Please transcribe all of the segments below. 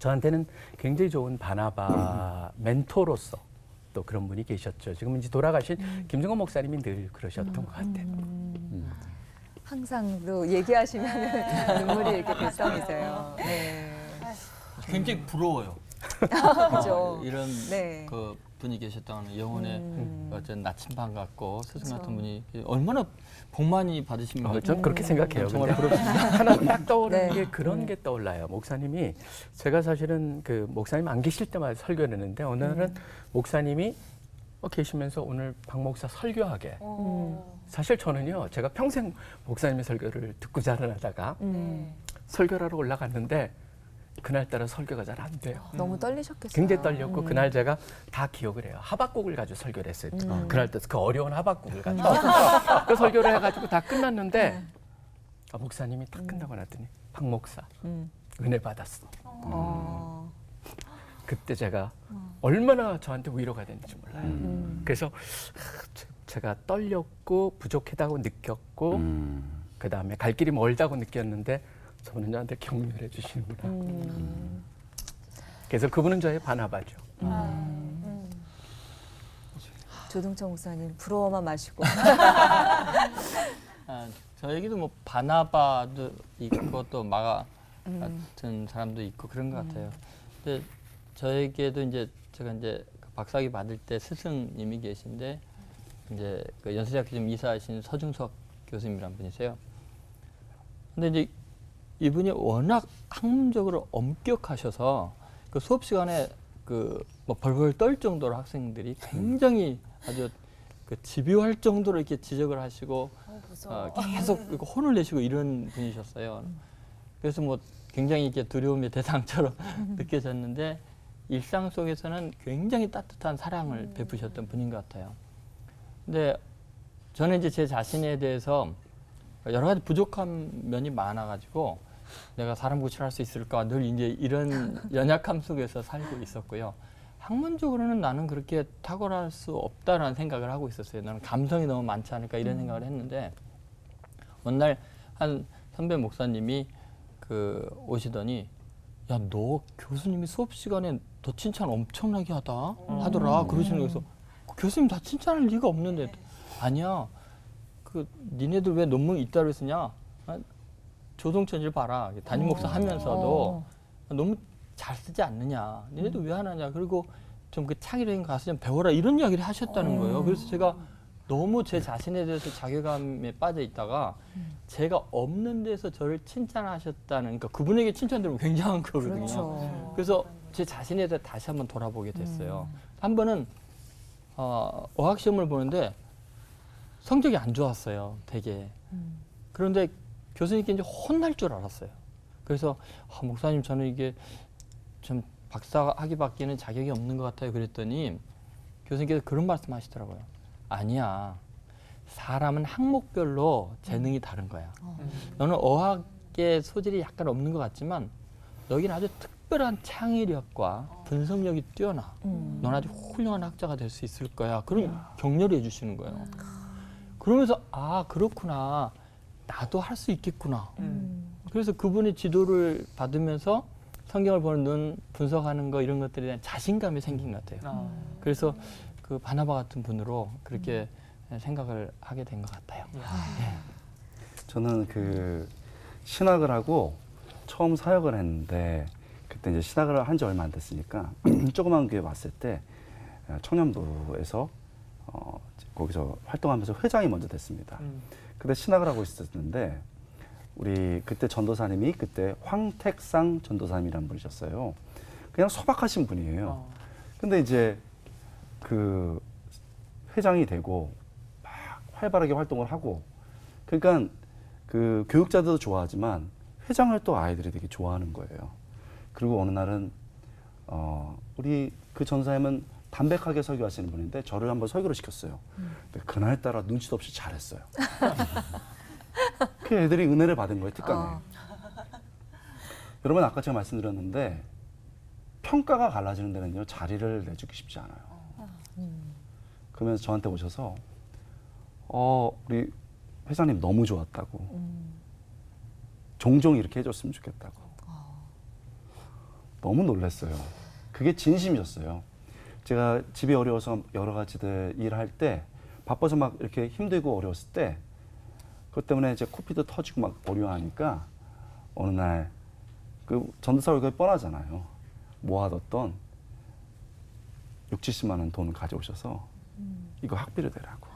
저한테는 굉장히 좋은 바나바 멘토로서 또 그런 분이 계셨죠. 지금 이제 돌아가신 김정호 목사님이 늘 그러셨던 것 같아요. 음. 항상 또 얘기하시면 눈물이 이렇게 글썽이세요. 네. 굉장히 부러워요. 그죠. 어, 이런 네. 그 분이 계셨다는 영혼의 음. 어떤 나침반 같고 스승. 같은 분이 얼마나 복 많이 받으신 어, 것전 그렇게 생각해요. 정말 근데 하나 딱 떠오르는 네. 게 그런 음. 게 떠올라요. 목사님이 제가 사실은 그 목사님 안 계실 때마다 설교를 했는데 날은 음. 목사님이 어, 계시면서 오늘 박 목사 설교하게. 어. 사실 저는요, 제가 평생 목사님의 설교를 듣고 자라나다가 음. 설교를 하러 올라갔는데 그날따라 설교가 잘 안 돼요. 너무 떨리셨겠어요. 굉장히 떨렸고 음. 그날 제가 다 기억을 해요. 하박국을 가지고 설교를 했어요. 음. 그날 그 어려운 하박국을 가지고 그 설교를 해가지고 다 끝났는데 아, 목사님이 딱 끝나고 났더니 박 목사 음. 은혜 받았어. 어. 그때 제가 얼마나 저한테 위로가 됐는지 몰라요. 음. 그래서 하, 제- 제가 떨렸고 부족하다고 느꼈고 음. 그 다음에 갈 길이 멀다고 느꼈는데 저분은 저한테 격려해 주시는구나. 음. 그래서 그분은 저의 바나바죠. 음. 조동철 목사님 부러워만 마시고. 아, 저에게도 뭐 바나바도 있고 또 마가 음. 같은 사람도 있고 그런 것 같아요. 근데 저에게도 이제 제가 이제 그 박사학위 받을 때 스승님이 계신데 이제 그 연세대학교 지금 이사하신 서중석 교수님이란 분이세요. 근데 이제 이분이 워낙 학문적으로 엄격하셔서 그 수업 시간에 그 뭐 벌벌 떨 정도로 학생들이 굉장히 아주 그 집요할 정도로 이렇게 지적을 하시고 어. 어, 계속 혼을 내시고 이런 분이셨어요. 그래서 뭐 굉장히 이렇게 두려움의 대상처럼 느껴졌는데 일상 속에서는 굉장히 따뜻한 사랑을 베푸셨던 분인 것 같아요. 근데 저는 이제 제 자신에 대해서 여러 가지 부족한 면이 많아가지고 내가 사람 구출할 수 있을까? 늘 이제 이런 연약함 속에서 살고 있었고요. 학문적으로는 나는 그렇게 탁월할 수 없다라는 생각을 하고 있었어요. 나는 감성이 너무 많지 않을까 이런 생각을 했는데 어느 날 한 선배 목사님이 그 오시더니 야 너 교수님이 수업 시간에 너 칭찬 엄청나게 하다 하더라. 그러시는 거에서 교수님 다 칭찬할 리가 없는데 아니야. 그 니네들 왜 논문 이따로 쓰냐? 아, 조동천일 봐라 담임 목사 하면서도 너무 잘 쓰지 않느냐 니네들 왜 하느냐 그리고 좀 그 창의력인 가서 좀 배워라 이런 이야기를 하셨다는 거예요 그래서 제가 너무 제 자신에 대해서 자괴감에 빠져 있다가 제가 없는 데서 저를 칭찬하셨다는 그러니까 그분에게 칭찬 들으면 굉장한 거거든요. 그렇죠. 그래서 제 자신에 대해 다시 한번 돌아보게 됐어요. 한 번은 어, 어학 시험을 보는데 성적이 안 좋았어요. 되게. 음. 그런데 교수님께 이제 혼날 줄 알았어요. 그래서 아, 목사님 저는 이게 좀 박사 학위 받기는 자격이 없는 것 같아요. 그랬더니 교수님께서 그런 말씀하시더라고요. 아니야. 사람은 항목별로 재능이 다른 거야. 너는 어학의 소질이 약간 없는 것 같지만 여기는 아주 특별한 창의력과 분석력이 뛰어나. 음. 넌 아주 훌륭한 학자가 될 수 있을 거야. 그런 격려를 해주시는 거예요. 그러면서 아 그렇구나. 나도 할 수 있겠구나. 음. 그래서 그분의 지도를 받으면서 성경을 보는 눈, 분석하는 거 이런 것들에 대한 자신감이 생긴 것 같아요. 그래서 그 바나바 같은 분으로 그렇게 생각을 하게 된 것 같아요. 저는 그 신학을 하고 처음 사역을 했는데 그때 이제 신학을 한 지 얼마 안 됐으니까 조그만 교회 왔을 때 어, 청년부에서 어, 거기서 활동하면서 회장이 먼저 됐습니다. 그때 신학을 하고 있었는데 우리 그때 전도사님이 그때 황택상 전도사님이라는 분이셨어요. 그냥 소박하신 분이에요. 근데 이제 그 회장이 되고 막 활발하게 활동을 하고 그러니까 그 교육자들도 좋아하지만 회장을 또 아이들이 되게 좋아하는 거예요. 그리고 어느 날은 어 우리 그 전사님은 담백하게 설교하시는 분인데 저를 한번 설교를 시켰어요. 근데 그날 따라 눈치도 없이 잘했어요. 그 애들이 은혜를 받은 거예요, 특강에. 어. 여러분 아까 제가 말씀드렸는데 평가가 갈라지는 데는요 자리를 내주기 쉽지 않아요. 그러면서 저한테 오셔서 어 우리 회장님 너무 좋았다고 종종 이렇게 해줬으면 좋겠다고. 너무 놀랐어요. 그게 진심이었어요. 제가 집이 어려워서 여러 가지들 일할 때 바빠서 막 이렇게 힘들고 어려웠을 때 그것 때문에 이제 코피도 터지고 막 어려워하니까 어느 날 그 전도사 월급이 뻔하잖아요. 모아뒀던 6, 70만 원 돈을 가져오셔서 이거 학비를 내라고.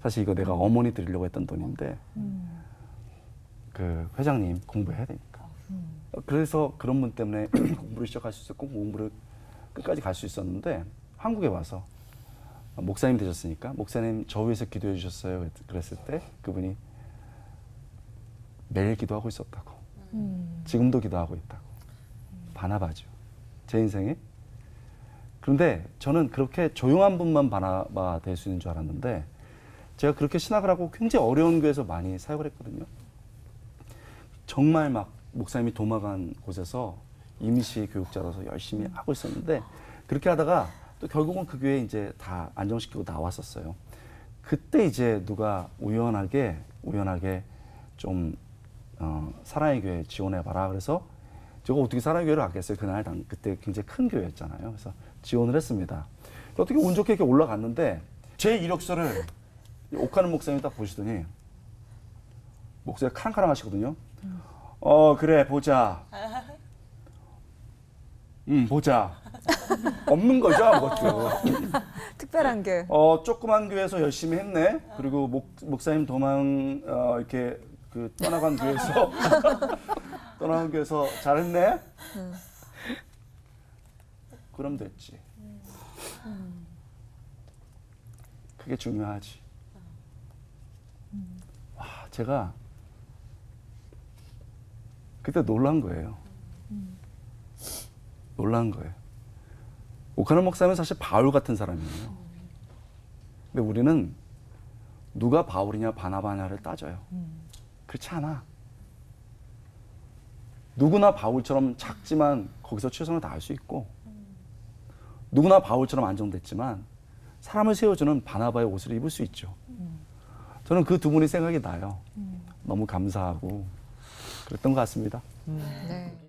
사실 이거 내가 어머니 드리려고 했던 돈인데 그 회장님 공부해야 되니까. 그래서 그런 분 때문에 공부를 시작할 수 있었고 공부를 끝까지 갈 수 있었는데 한국에 와서 목사님 되셨으니까 목사님 저 위해서 기도해 주셨어요. 그랬을 때 그분이 매일 기도하고 있었다고. 지금도 기도하고 있다고. 바나바죠. 제 인생에. 그런데 저는 그렇게 조용한 분만 바나바 될 수 있는 줄 알았는데 제가 그렇게 신학을 하고 굉장히 어려운 교회에서 많이 사역을 했거든요. 정말 막 목사님이 도망간 곳에서 임시 교육자로서 열심히 하고 있었는데 그렇게 하다가 또 결국은 그 교회에 이제 다 안정시키고 나왔었어요. 그때 이제 누가 우연하게 우연하게 좀 어, 사랑의 교회 지원해봐라. 그래서 제가 어떻게 사랑의 교회를 갔겠어요. 그날 당 그때 굉장히 큰 교회였잖아요. 그래서 지원을 했습니다. 어떻게 운 좋게 이렇게 올라갔는데 제 이력서를 이 옥하는 목사님이 딱 보시더니 목소리 카랑카랑 하시거든요. 어 그래 보자. 음 보자. 없는 거죠 아무것도. 특별한 교회. 어 조그만 교회에서 열심히 했네. 그리고 목 목사님 도망 어, 이렇게 그 떠나간 교회에서 떠나간 교회에서 잘했네. 그럼 됐지. 그게 중요하지. 와 제가 그때 놀란 거예요. 놀란 거예요. 오카노 목사님은 사실 바울 같은 사람이에요. 근데 우리는 누가 바울이냐 바나바냐를 따져요. 그렇지 않아. 누구나 바울처럼 작지만 거기서 최선을 다할 수 있고 누구나 바울처럼 안정됐지만 사람을 세워주는 바나바의 옷을 입을 수 있죠. 저는 그 두 분이 생각이 나요. 너무 감사하고 그랬던 것 같습니다. 네.